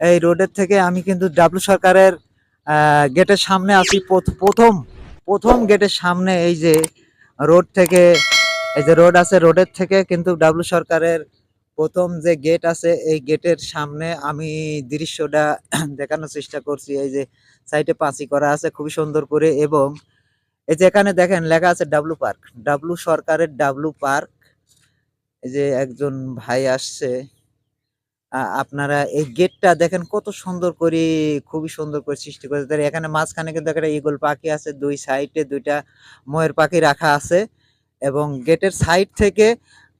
এই রোডের থেকে আমি কিন্তু ডাব্লু সরকারের গেটের সামনে প্রথ- প্রথম প্রথম গেটের সামনে এই যে রোড থেকে, এই যে রোড আছে রোডের থেকে কিন্তু ডাব্লু সরকারের প্রথম যে গেট আছে, এই গেটের সামনে আমি দৃশ্যটা দেখানোর চেষ্টা করছি। এই যে সাইডে পাঁচি করা আছে, খুবই সুন্দর করে। এবং এই যে এখানে দেখেন, লেখা আছে ডাব্লু পার্ক ডাব্লু সরকারের ডাব্লু পার্ক এই যে একজন ভাই আসছে। আপনারা এই গেটটা দেখেন কত সুন্দর করে, খুবই সুন্দর করে সৃষ্টি করেছে। তার এখানে মাঝখানে কিন্তু একটা ইগল পাখি আছে, দুই সাইডে দুইটা ময়ের পাখি রাখা আছে এবং গেটের সাইড থেকে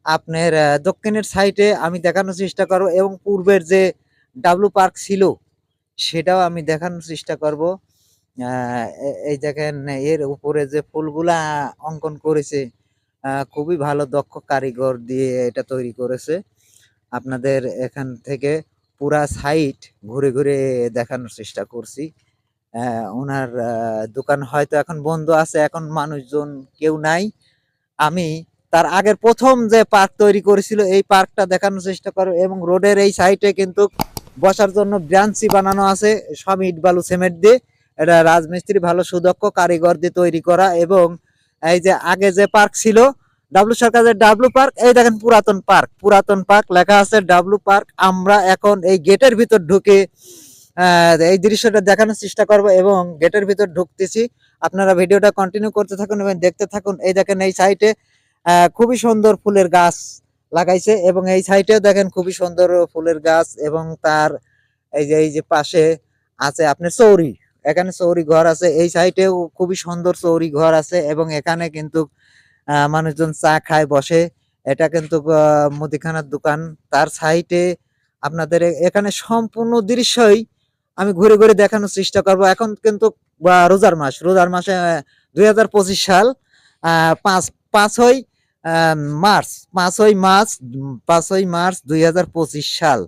আপনার দক্ষিণের সাইডে আমি দেখানোর চেষ্টা করব এবং পূর্বের যে ডাব্লু পার্ক ছিল, সেটাও আমি দেখানোর চেষ্টা করব। এই দেখেন, এর উপরে যে ফুলগুলা অঙ্কন করেছে খুবই ভালো দক্ষ কারিগর দিয়ে এটা তৈরি করেছে। আপনাদের এখান থেকে পুরা সাইট ঘুরে ঘুরে দেখানোর চেষ্টা করছি। ওনার দোকান হয়তো এখন বন্ধ আছে, এখন মানুষজন কেউ নাই। আমি তার আগের প্রথম যে পার্ক তৈরি করেছিল, এই পার্কটা দেখানোর চেষ্টা করো এবং রোডের এই সাইটে কিন্তু বসার জন্য ব্রাঞ্চি বানানো আছে, সব ইট, বালু, সিমেন্ট দিয়ে। এটা রাজমিস্ত্রি ভালো সুদক্ষ কারিগর দিয়ে তৈরি করা এবং এই যে আগে যে পার্ক ছিল ডাব্লু সরকারের ডাব্লু পার্ক এই দেখেন পুরাতন পার্ক। পুরাতন পার্ক, লেখা আছে ডাব্লু পার্ক আমরা এখন এই গেটের ভিতর ঢুকে এই দৃশ্যটা দেখানোর চেষ্টা করব এবং গেটের ভিতর ঢুকতেছি। আপনারা ভিডিওটা কন্টিনিউ করতে থাকুন এবং দেখতে থাকুন। এই দেখেন এই সাইডে খুবই সুন্দর ফুলের গাছ লাগাইছে এবং এই সাইডেও দেখেন খুবই সুন্দর ফুলের গাছ এবং তার এই যে এই যে পাশে আছে আপনার চৌরি। এখানে চৌরি ঘর আছে। এই সাইডেও খুবই সুন্দর চৌরি ঘর আছে এবং এখানে কিন্তু মানুষজন চা খায়, বসে। এটা কিন্তু মুদিখানার দোকান। তার সাইডে আপনাদের এখানে সম্পূর্ণ দৃশ্যই আমি ঘুরে ঘুরে দেখানোর চেষ্টা করব। এখন কিন্তু রোজার মাস। রোজার মাসে দুই হাজার পঁচিশ সাল পাঁচ, পাঁচই মার্চ। পাঁচই মার্চ পাঁচই মার্চ দুই হাজার পঁচিশ সাল।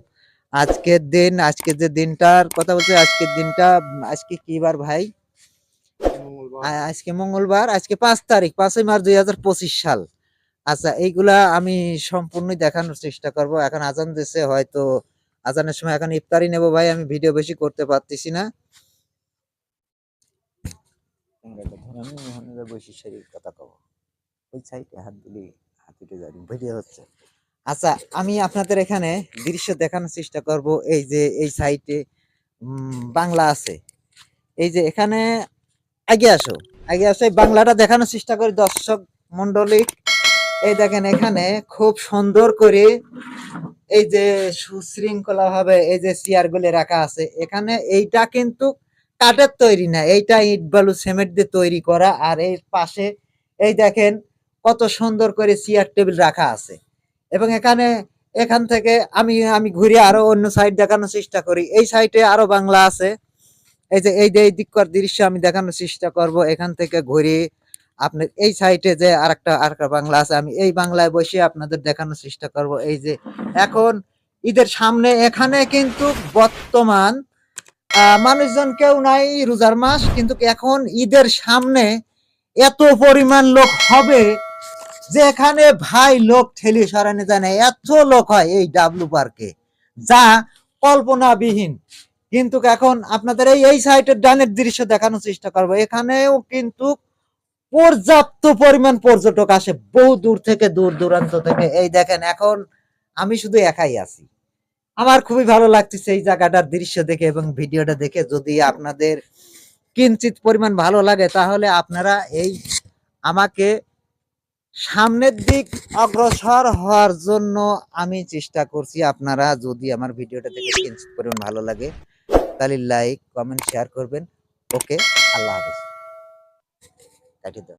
আজকের দিন আজকে যে দিনটার কথা বলছি, আজকের দিনটা, আজকে কি বার ভাই? আজকে মঙ্গলবার, আজকে পাঁচ তারিখ, পাঁচই মার্চ দুই হাজার পঁচিশ সাল। আচ্ছা এইগুলা আমি সম্পূর্ণই দেখানোর চেষ্টা করব। এখন আজান দিছে, হয়তো আজানের সময় এখন ইফতারি নেব ভাই, আমি ভিডিও বেশি করতে পারতেছি না। আমি কথা কব ওই সাইডে হাত দিলে হাত উঠে আচ্ছা আমি আপনাদের এখানে দৃশ্য দেখানোর চেষ্টা করব। এই যে, এই সাইটে বাংলা আছে। এই যে, এখানে আগে আসো আগে আসো। এই বাংলাটা দেখানোর চেষ্টা করি, দর্শক মন্ডলী এই দেখেন এখানে খুব সুন্দর করে এই যে সুশৃঙ্খলা ভাবে এই যে চেয়ার গুলি রাখা আছে। এখানে এইটা কিন্তু কাঠের তৈরি না, এইটা ইট, বালু সিমেন্ট দিয়ে তৈরি করা। আর এই পাশে এই দেখেন কত সুন্দর করে চেয়ার টেবিল রাখা আছে। এবং এখানে এখান থেকে আমি আমি ঘুরে আরও অন্য সাইড দেখানোর চেষ্টা করি। এই সাইডে আরও বাংলা আছে। এই যে এই যে, এই দিককার দৃশ্য আমি দেখানোর চেষ্টা করব। এখান থেকে ঘুরে আপনার এই সাইডে যে আরেকটা আরেকটা বাংলা আছে, আমি এই বাংলায় বসে আপনাদের দেখানোর চেষ্টা করব। এই যে, এখন ঈদের সামনে, এখানে কিন্তু বর্তমান মানুষজন কেউ নাই রোজার মাস, কিন্তু এখন ঈদের সামনে এত পরিমাণ লোক হবে যে এখানে ভাই লোক ঠেলি সরানো জানে এত লোক হয় এই ডাব্লু পার্কে যা কল্পনাবিহীন। কিন্তু এখন আপনাদের এই এই সাইটের ডানের দৃশ্য দেখানোর চেষ্টা করব। এখানেও কিন্তু পর্যাপ্ত পরিমাণ পর্যটক আসে, বহু দূর থেকে, দূর দূরান্ত থেকে। এই দেখেন, এখন আমি শুধু একাই আছি। আমার খুবই ভালো লাগতেছে এই জায়গাটার দৃশ্য দেখে এবং ভিডিওটা দেখে। যদি আপনাদের কিঞ্চিত পরিমাণ ভালো লাগে, তাহলে আপনারা এই আমাকে সামনের দিক অগ্রসর হওয়ার জন্য আমি চেষ্টা করছি। আপনারা যদি আমার ভিডিওটা দেখে কিঞ্চিত পরিমাণ ভালো লাগে তাহলে লাইক কমেন্ট শেয়ার করবেন। ওকে আল্লাহ হাফিজ। কাটি দাও